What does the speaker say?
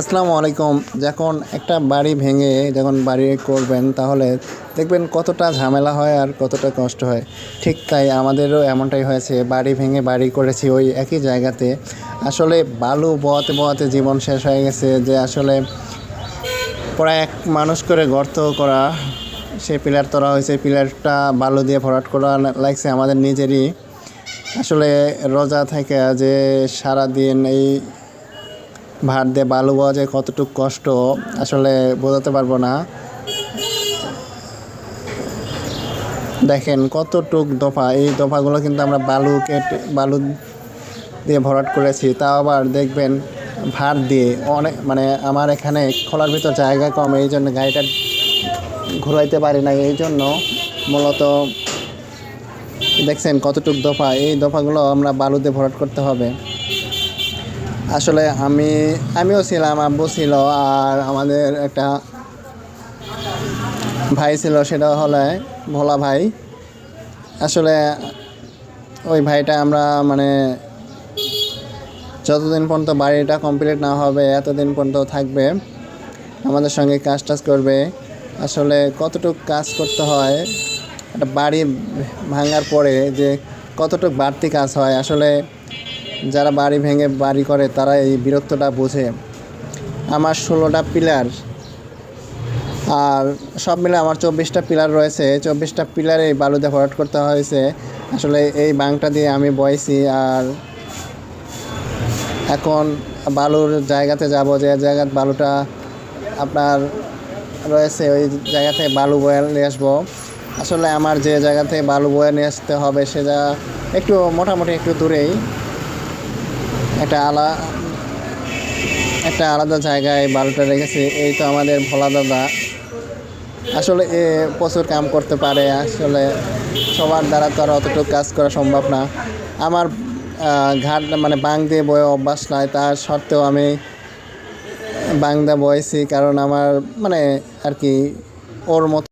আসসালামু আলাইকুম। যখন একটা বাড়ি ভেঙে যখন বাড়ি করবেন, তাহলে দেখবেন কতটা ঝামেলা হয় আর কতটা কষ্ট হয়। ঠিক তাই আমাদেরও এমনটাই হয়েছে, বাড়ি ভেঙে বাড়ি করেছি ওই একই জায়গাতে। আসলে বালু বওয়াতে বওয়াতে জীবন শেষ হয়ে গেছে যে আসলে প্রায় এক মানুষ করে গর্ত করা, সেই পিলার তোলা হয়েছে পিলারটা বালু দিয়ে ভরাট করা লাগছে আমাদের নিজেরই। আসলে রোজা থেকে যে সারাদিন এই ভাত দিয়ে বালু বওয়া যে কতটুকু কষ্ট, আসলে বোঝাতে পারব না। দেখেন কতটুক দফা, এই দফাগুলো কিন্তু আমরা বালু কেটে, বালু দিয়ে ভরাট করেছি, তাও আবার দেখবেন ভাত দিয়ে অনেক মানে আমার এখানে খোলার ভিতর জায়গা কম, এই জন্য গাড়িটা ঘুরাইতে পারি না এই জন্য মূলত দেখছেন কতটুক দফা, এই দফাগুলো আমরা বালুতে ভরাট করতে হবে। আসলে আমি, আমিও ছিলাম, আব্বু ছিল, আর আমাদের একটা ভাই ছিল, সেটা হলে ভোলা ভাই। আসলে ওই ভাইটা আমরা মানে যতদিন পর্যন্ত বাড়িটা কমপ্লিট না হবে, এতদিন পর্যন্ত থাকবে, আমাদের সঙ্গে কাজ টাজ করবে। আসলে কতটুকু কাজ করতে হয়, একটা বাড়ি ভাঙার পরে যে কতটুকু বাড়তি কাজ হয়, আসলে যারা বাড়ি ভেঙে বাড়ি করে, তারা এই বীরত্বটা বোঝে। আমার ষোলোটা পিলার। আর সব মিলে আমার চব্বিশটা পিলার রয়েছে। চব্বিশটা পিলারে বালুতে ভরাট করতে হয়েছে। আসলে এই বাংটা দিয়ে আমি বয়েছি আর এখন বালুর জায়গাতে যাব। যে জায়গার বালুটা আপনার রয়েছে, ওই জায়গা থেকে বালু বয়ে নিয়ে আসব। আসলে আমার যে জায়গা থেকে বালু বয়ে নিয়ে আসতে হবে সে জায়গা একটু মোটামুটি একটু দূরেই। একটা আলা, একটা আলাদা জায়গায় বালুটা রেখেছি। এই তো আমাদের ভোলা দাদা। আসলে প্রচুর কাম করতে পারে, আসলে সবার দ্বারা তো আর অতটুকু কাজ করা সম্ভব না। আমার ঘাট মানে বাং দিয়ে বয়ে অভ্যাস নয় তার সত্ত্বেও আমি বাংদা বয়েছি, কারণ আমার মানে আর কি ওর মতো